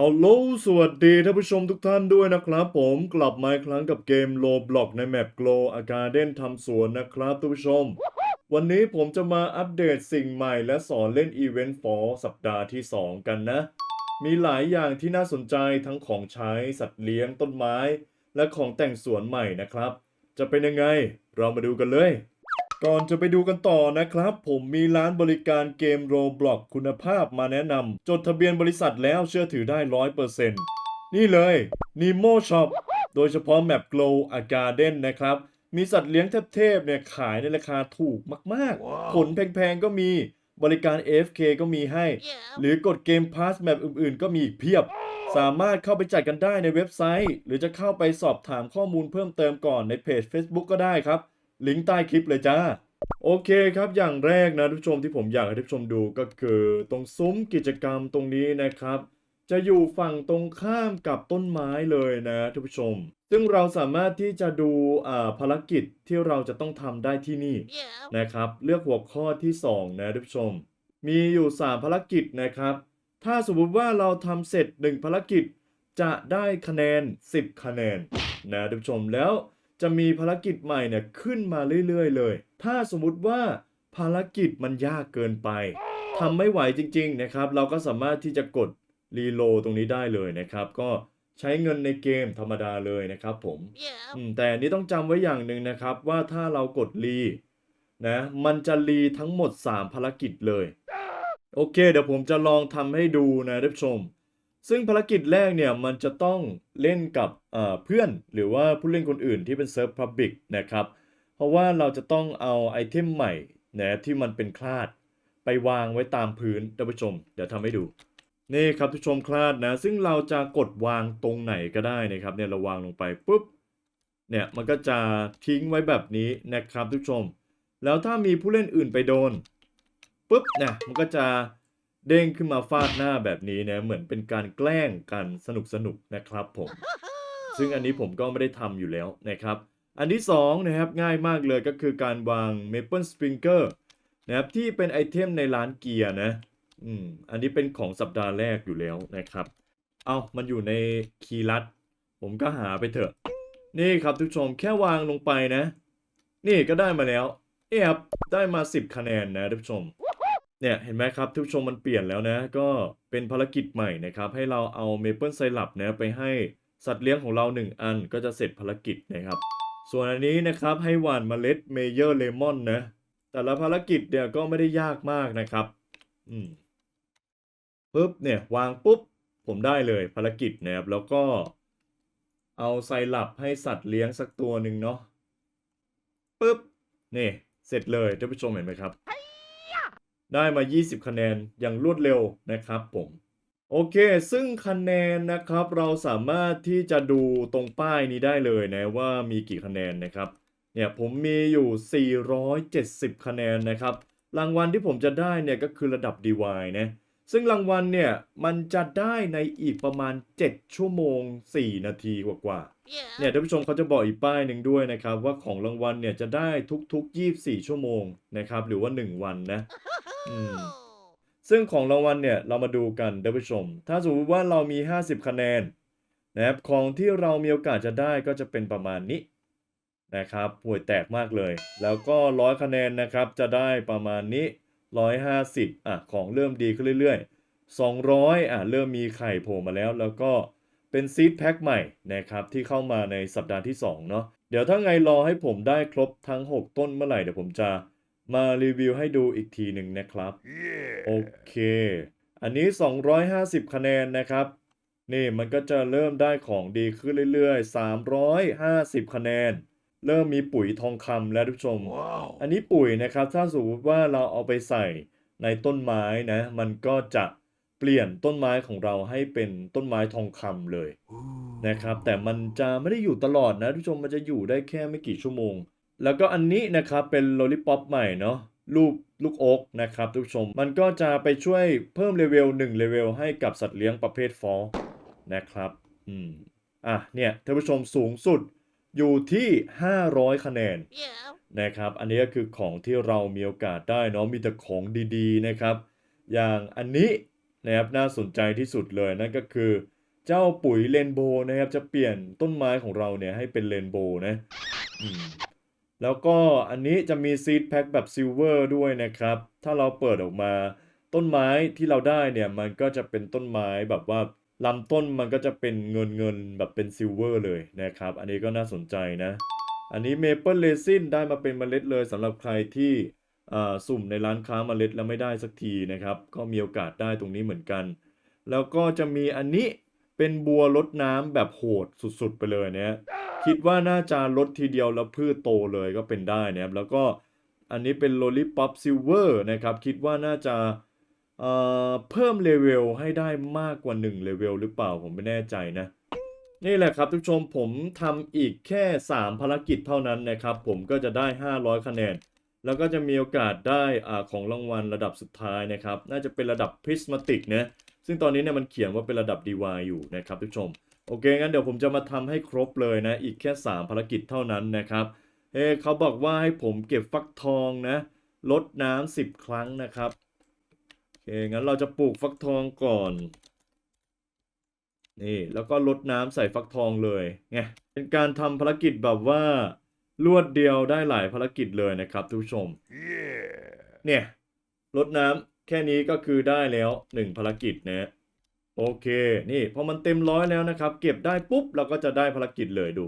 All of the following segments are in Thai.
ฮัลโหล สวัสดีท่านผู้ชมทุกท่านด้วยนะครับ ผมกลับมาอีกครั้งกับเกมโลบล็อกในแมป Glow a Garden ทำสวนนะครับท่านผู้ชม วันนี้ผมจะมาอัปเดตสิ่งใหม่และสอนเล่นอีเวนต์ฟอสัปดาห์ที่ 2 กันนะ มีหลายอย่างที่น่าสนใจทั้งของใช้สัตว์เลี้ยงต้นไม้ และของแต่งสวนใหม่นะครับ จะเป็นยังไง เรามาดูกันเลย ก่อนจะไปดูกันต่อนะครับ ผมมีร้านบริการเกม Roblox คุณภาพมาแนะนำจดทะเบียนบริษัทแล้วเชื่อถือได้100%นี่เลย Nemo Shop โดยเฉพาะแมป Glow a Garden นะครับ มีสัตว์เลี้ยงเทพๆเนี่ยขายในราคาถูกมากๆ ผลแพงๆก็มีบริการ AFK ก็มีให้ หรือกดเกมพาสแมปอื่นๆ ก็มีอีกเพียบ สามารถเข้าไปจัดกันได้ในเว็บไซต์ หรือจะเข้าไปสอบถามข้อมูลเพิ่มเติมก่อนในเพจ Facebook ก็ได้ครับ ลิงก์ใต้คลิปเลยจ้า โอเคครับอย่างแรกนะทุกผู้ชมที่ผมอยากให้ทุกผู้ชมดูก็คือตรงซุ้มกิจกรรมตรงนี้นะครับ จะอยู่ฝั่งตรงข้ามกับต้นไม้เลยนะทุกผู้ชม ซึ่งเราสามารถที่จะดูอ่าภารกิจที่เราจะต้องทำได้ที่นี่นะครับ เลือกหัวข้อที่2นะท่านผู้ชม มีอยู่ 3 ภารกิจนะครับ ถ้าสมมติว่าเราทำเสร็จ 1 ภารกิจจะได้คะแนน 10 คะแนนนะท่านผู้ชมแล้ว จะมีภารกิจใหม่เนี่ยขึ้นมาเรื่อยๆ เลย ถ้าสมมุติว่าภารกิจมันยากเกินไปทำไม่ไหวจริง ๆ นะครับ เราก็สามารถที่จะกดรีโหลดตรงนี้ได้เลยนะครับ ก็ใช้เงินในเกมธรรมดาเลยนะครับผมอืมแต่อันนี้ต้องจำไว้อย่างหนึ่งนะครับ ว่าถ้าเรากดรีนะมันจะรีทั้งหมด 3 ภารกิจเลย โอเค เดี๋ยวผมจะลองทำให้ดูนะท่านผู้ชม ซึ่งภารกิจแรกเนี่ยมันจะต้องเล่นกับเพื่อนหรือว่าผู้เล่นคนอื่นที่เป็นเซิร์ฟพับบิกนะครับ เพราะว่าเราจะต้องเอาไอเทมใหม่นะที่มันเป็นคลาด ไปวางไว้ตามพื้นท่านผู้ชม เดี๋ยวทำให้ดู นี่ครับท่านผู้ชมคลาดนะ ซึ่งเราจะกดวางตรงไหนก็ได้นะครับเนี่ยเราวางลงไปปุ๊บเนี่ยมันก็จะทิ้งไว้แบบนี้นะครับทุกผู้ชม แล้วถ้ามีผู้เล่นอื่นไปโดนปุ๊บเนี่ยมันก็จะ เด้งขึ้นมาฟาดหน้าแบบนี้นะเหมือนเป็นการแกล้งกันสนุกสนุกๆนะครับผม ซึ่งอันนี้ผมก็ไม่ได้ทำอยู่แล้วนะครับ อันที่สองนะครับง่ายมากเลยก็คือการวาง Maple Sprinkler นะครับที่เป็นไอเทมในร้านเกียร์นะอืมอันนี้เป็นของสัปดาห์แรกอยู่แล้วนะครับ เอามันอยู่ในคีย์ลัด ผมก็หาไปเถอะ นี่ครับทุกผู้ชมแค่วางลงไปนะ นี่ก็ได้มาแล้วเนี่ยครับได้มา 10 คะแนนนะทุกผู้ชม เนี่ยเห็นไหมครับทุกผู้ชมมันเปลี่ยนแล้วนะ ก็เป็นภารกิจใหม่นะครับ ให้เราเอาเมเปิลไซรัปนะไปให้สัตว์เลี้ยงของเรา 1 อันก็จะเสร็จภารกิจนะครับ ส่วนอันนี้นะครับให้หว่านเมล็ดเมเยอร์เลมอนนะ แต่ละภารกิจเนี่ยก็ไม่ได้ยากมากนะครับ อืมปุ๊บเนี่ยวางปุ๊บผมได้เลยภารกิจนะครับ แล้วก็เอาไซรัปให้สัตว์เลี้ยงสักตัวหนึ่งเนาะปุ๊บนี่เสร็จเลยท่านผู้ชมเห็นไหมครับ ได้มา 20 คะแนนอย่างรวดเร็วนะครับผม โอเค ซึ่งคะแนนนะครับเราสามารถที่จะดูตรงป้ายนี้ได้เลยนะว่ามีกี่คะแนนนะครับ เนี่ยผมมีอยู่ 470 คะแนนนะครับ รางวัลที่ผมจะได้เนี่ยก็คือระดับ DY นะ ซึ่งรางวัลเนี่ย มันจะได้ในอีกประมาณ 7 ชั่วโมง 4 นาทีกว่าๆเนี่ยท่านผู้ชมเขาจะบอกอีกป้ายหนึ่งด้วยนะครับ ว่าของรางวัลเนี่ยจะได้ทุกๆ 24 ชั่วโมงนะครับ หรือว่า 1 วันนะอืมซึ่งของรางวัลเนี่ยเรามาดูกันท่านผู้ชม ถ้าสมมติว่าเรามี 50 คะแนนนะครับของที่เรามีโอกาสจะได้ก็จะเป็นประมาณนี้นะครับห่วยแตกมากเลย แล้วก็ร้อยคะแนนนะครับจะได้ประมาณนี้ 150อะของเริ่มดีขึ้นเรื่อยๆ 200อะเริ่มมีไข่โผล่มาแล้ว แล้วก็เป็นซีดแพ็คใหม่นะครับที่เข้ามาในสัปดาห์ที่2เนาะเดี๋ยวถ้าไงรอให้ผมได้ครบทั้ง 6 ต้นเมื่อไหร่เดี๋ยวผมจะมารีวิวให้ดูอีกทีหนึ่งนะครับโอเค อันนี้ 250 คะแนนนะครับ นี่มันก็จะเริ่มได้ของดีขึ้นเรื่อยๆ 350 คะแนน เริ่มมีปุ๋ยทองคำแล้วทุกผู้ชมอันนี้ปุ๋ยนะครับ ถ้าสมมติว่าเราเอาไปใส่ในต้นไม้นะ มันก็จะเปลี่ยนต้นไม้ของเราให้เป็นต้นไม้ทองคำเลยนะครับ แต่มันจะไม่ได้อยู่ตลอดนะทุกผู้ชมมันจะอยู่ได้แค่ไม่กี่ชั่วโมง แล้วก็อันนี้นะครับเป็นโลลิป o p ใหม่เนาะรูปลูกโอ๊กนะครับทุกผู้ชม มันก็จะไปช่วยเพิ่มเลเวล1เลเวลให้กับสัตว์เลี้ยงประเภทฟอลนะครับ อืม อะเนี่ยท่านผู้ชมสูงสุด อยู่ที่ 500 คะแนนนะครับ อันนี้ก็คือของที่เรามีโอกาสได้เนาะมีแต่ของดีๆนะครับ อย่างอันนี้นะครับน่าสนใจที่สุดเลยนั่นก็คือ เจ้าปุ๋ยเรนโบว์นะครับจะเปลี่ยนต้นไม้ของเราเนี่ยให้เป็นเรนโบว์นะอืมแล้วก็อันนี้จะมีซีดแพ็คแบบซิลเวอร์ด้วยนะครับ ถ้าเราเปิดออกมาต้นไม้ที่เราได้เนี่ยมันก็จะเป็นต้นไม้แบบว่า ลำต้นมันก็จะเป็นเงินเงินแบบเป็นซิลเวอร์เลยนะครับ อันนี้ก็น่าสนใจนะ อันนี้เมเปิลเรซินได้มาเป็นเมล็ดเลยสำหรับใครที่อ่าสุ่มในร้านค้าเมล็ดแล้วไม่ได้สักทีนะครับ ก็มีโอกาสได้ตรงนี้เหมือนกัน แล้วก็จะมีอันนี้เป็นบัวลดน้ำแบบโหดสุดๆไปเลยเนี่ยคิดว่าน่าจะลดทีเดียวแล้วพืชโตเลยก็เป็นได้นะครับแล้วก็อันนี้เป็น Lollipop Silver นะครับ คิดว่าน่าจะ เพิ่มเลเวลให้ได้มากกว่า1เลเวลหรือเปล่าผมไม่แน่ใจนะ นี่แหละครับทุกชมผมทำอีกแค่ 3 ภารกิจเท่านั้นนะครับ ผมก็จะได้ 500 คะแนน แล้วก็จะมีโอกาสได้อาของรางวัลระดับสุดท้ายนะครับ น่าจะเป็นระดับ Prismatic นะซึ่งตอนนี้เนี่ยมันเขียนว่าเป็นระดับ DY อยู่นะครับทุกชม โอเค งั้นเดี๋ยวผมจะมาทำให้ครบเลยนะ อีกแค่ 3 ภารกิจเท่านั้นนะครับเอ้เขาบอกว่าให้ผมเก็บฟักทองนะลดน้ำ10 ครั้งนะครับ เค งั้นเราจะปลูกฟักทองก่อน นี่ แล้วก็ลดน้ำใส่ฟักทองเลยไงเป็นการทำภารกิจแบบว่า รวดเดียวได้หลายภารกิจเลยนะครับทุกผู้ชม เนี่ยลดน้ำแค่นี้ก็คือได้แล้ว1ภารกิจนะโอเค นี่พอมันเต็มร้อยแล้วนะครับ เก็บได้ปุ๊บเราก็จะได้ภารกิจเลยดู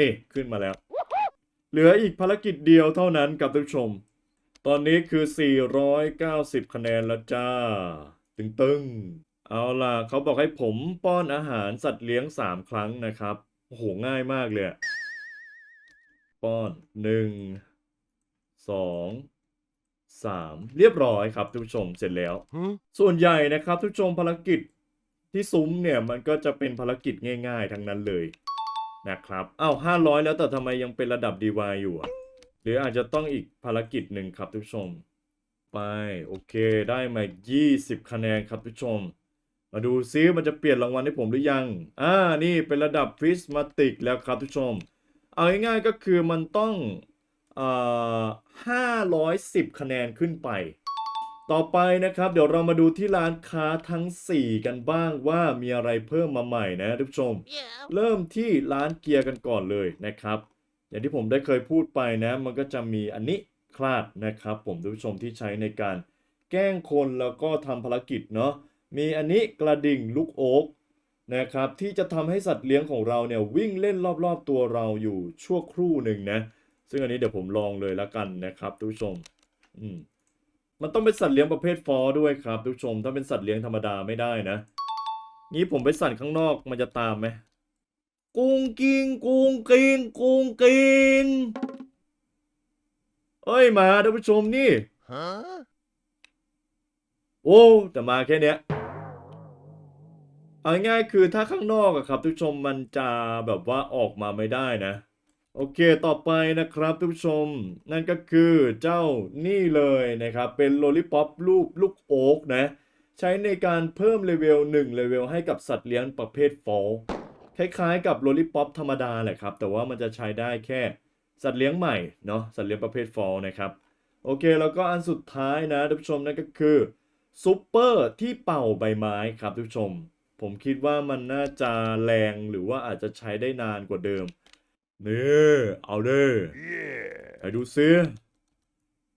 นี่ขึ้นมาแล้ว เหลืออีกภารกิจเดียวเท่านั้นกับทุกผู้ชม ตอนนี้คือ 490 คะแนนแล้วจ้า ตึงๆเอาล่ะเขาบอกให้ผมป้อนอาหารสัตว์เลี้ยง 3 ครั้งนะครับ โอ้โห ง่ายมากเลยอะป้อน 1 2 3 เรียบร้อยครับทุกผู้ชมเสร็จแล้ว Huh? ส่วนใหญ่นะครับทุกผู้ชมภารกิจที่ซุ้มเนี่ยมันก็จะเป็นภารกิจง่าย ๆ ทั้งนั้นเลยนะครับ อ้าว 500 แล้วแต่ทำไมยังเป็นระดับ DY อยู่อะ หรืออาจจะต้องอีกภารกิจหนึ่งครับทุกผู้ชม ไป โอเคได้มา 20 คะแนนครับทุกผู้ชม มาดูซิมันจะเปลี่ยนรางวัลให้ผมหรือยัง อ่า นี่เป็นระดับ Prismatic แล้วครับทุกผู้ชม เอาง่ายๆก็คือมันต้องเอ่อ510 คะแนนขึ้นไป ต่อไปนะครับ เดี๋ยวเรามาดูที่ร้านค้าทั้ง 4 กันบ้างว่ามีอะไรเพิ่มมาใหม่นะทุกผู้ชม Yeah. เริ่มที่ร้านเกียร์กันก่อนเลยนะครับ อย่างที่ผมได้เคยพูดไปนะ มันก็จะมีอันนี้คลาดนะครับ ผมท่านผู้ชมที่ใช้ในการแกล้งคนแล้วก็ทำภารกิจเนาะมีอันนี้กระดิ่งลูกโอ๊กนะครับที่จะทำให้สัตว์เลี้ยงของเราเนี่ยวิ่งเล่นรอบๆตัวเราอยู่ชั่วครู่หนึ่งนะ ซึ่งอันนี้เดี๋ยวผมลองเลยละกันนะครับทุกชมอืมมันต้องเป็นสัตว์เลี้ยงประเภทฟอด้วยครับทุกชม ถ้าเป็นสัตว์เลี้ยงธรรมดาไม่ได้นะ งี้ผมไปสั่นข้างนอกมันจะตามไหม กุ้งกิงกุ้งกิงกุ้งกิงเอ้ยมาท่านผู้ชมนี่ Huh? โอ้แต่มาแค่เนี้ยเอาง่ายๆคือถ้าข้างนอกอะครับทุกผู้ชมมันจะแบบว่าออกมาไม่ได้นะ โอเคต่อไปนะครับทุกผู้ชม นั่นก็คือเจ้านี่เลยนะครับ เป็นโลลิปอปรูปลูกโอ๊กนะ ใช้ในการเพิ่มเลเวล1เลเวลให้กับสัตว์เลี้ยงประเภทฟอล คล้ายๆกับโลลิปอปธรรมดาแหละครับ แต่ว่ามันจะใช้ได้แค่สัตว์เลี้ยงใหม่เนาะสัตว์เลี้ยงประเภทฟอลนะครับโอเค แล้วก็อันสุดท้ายนะท่านผู้ชมนั่นก็คือซูเปอร์ที่เป่าใบไม้ครับท่านผู้ชม ผมคิดว่ามันน่าจะแรงหรือว่าอาจจะใช้ได้นานกว่าเดิมนี่เอาเด้อ Yeah. ไปดูซิ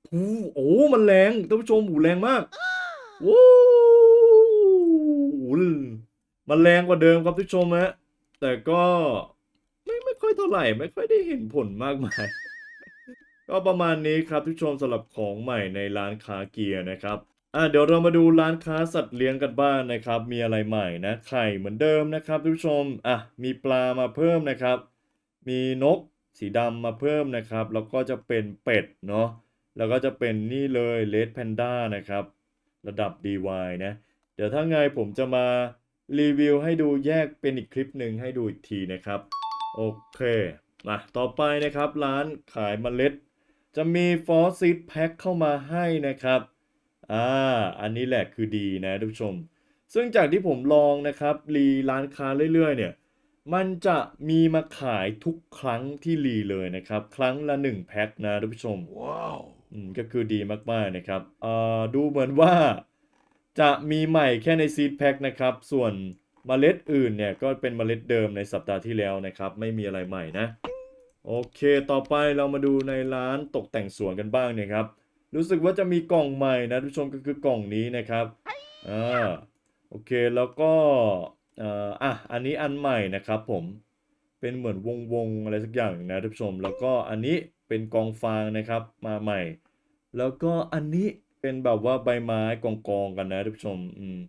ผูโอ้มันแรงท่านผู้ชมหูแรงมากวู้มันแรงกว่าเดิมครับท่านผู้ชมฮะ แต่ก็ไม่ไม่ค่อยเท่าไหร่ ไม่ค่อยได้เห็นผลมากมาย ก็ประมาณนี้ครับทุกชมสำหรับของใหม่ในร้านค้าเกียร์นะครับอะเดี๋ยวเรามาดูร้านค้าสัตว์เลี้ยงกันบ้างนะครับ มีอะไรใหม่นะไข่เหมือนเดิมนะครับทุกชมอะมีปลามาเพิ่มนะครับ มีนกสีดำมาเพิ่มนะครับ แล้วก็จะเป็นเป็ดเนาะแล้วก็จะเป็นนี่เลยเลดแพนด้านะครับ ระดับ DY นะ เดี๋ยวถ้าไงผมจะมา รีวิวให้ดูแยกเป็นอีกคลิปหนึ่งให้ดูอีกทีนะครับ โอเคมาต่อไปนะครับ ร้านขายเมล็ด จะมีฟอสซิดแพ็คเข้ามาให้นะครับอ่าอันนี้แหละคือดีนะทุกผู้ชม ซึ่งจากที่ผมลองนะครับรีร้านค้าเรื่อยๆ เนี่ย มันจะมีมาขายทุกครั้งที่รีเลยนะครับ ครั้งละ 1 แพ็คนะทุกผู้ชม Wow. อืมก็คือดีมากๆนะครับเอ่อดูเหมือนว่า จะมีใหม่แค่ในซีดแพ็คนะครับ ส่วนเมล็ดอื่นเนี่ยก็เป็นเมล็ดเดิมในสัปดาห์ที่แล้วนะครับ ไม่มีอะไรใหม่นะ โอเค ต่อไปเรามาดูในร้านตกแต่งสวนกันบ้างเนะครับ รู้สึกว่าจะมีกล่องใหม่นะทุกชมก็คือกล่องนี้นะครับอ่าโอเคแล้วก็อ่ออะอันนี้อันใหม่นะครับผมเป็นเหมือนวงวงๆอะไรสักอย่างนะทุกชม แล้วก็อันนี้เป็นกองฟางนะครับมาใหม่ แล้วก็อันนี้ เป็นแบบว่าใบไม้กองกองๆกันนะทุกผู้ชม อืม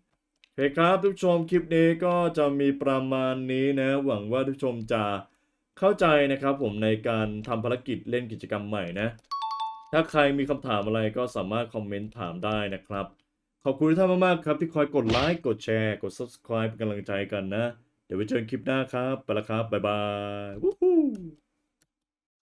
โอเคครับทุกผู้ชมคลิปนี้ก็จะมีประมาณนี้นะ หวังว่าทุกผู้ชมจะเข้าใจนะครับ ผมในการทำภารกิจเล่นกิจกรรมใหม่นะ ถ้าใครมีคำถามอะไรก็สามารถคอมเมนต์ถามได้นะครับ ขอบคุณทุกท่านมากๆครับที่คอยกดไลค์กดแชร์ กด subscribe เป็นกำลังใจกันนะ เดี๋ยวไว้เจอกันคลิปหน้าครับ ไปละครับ บ๊ายบายวู้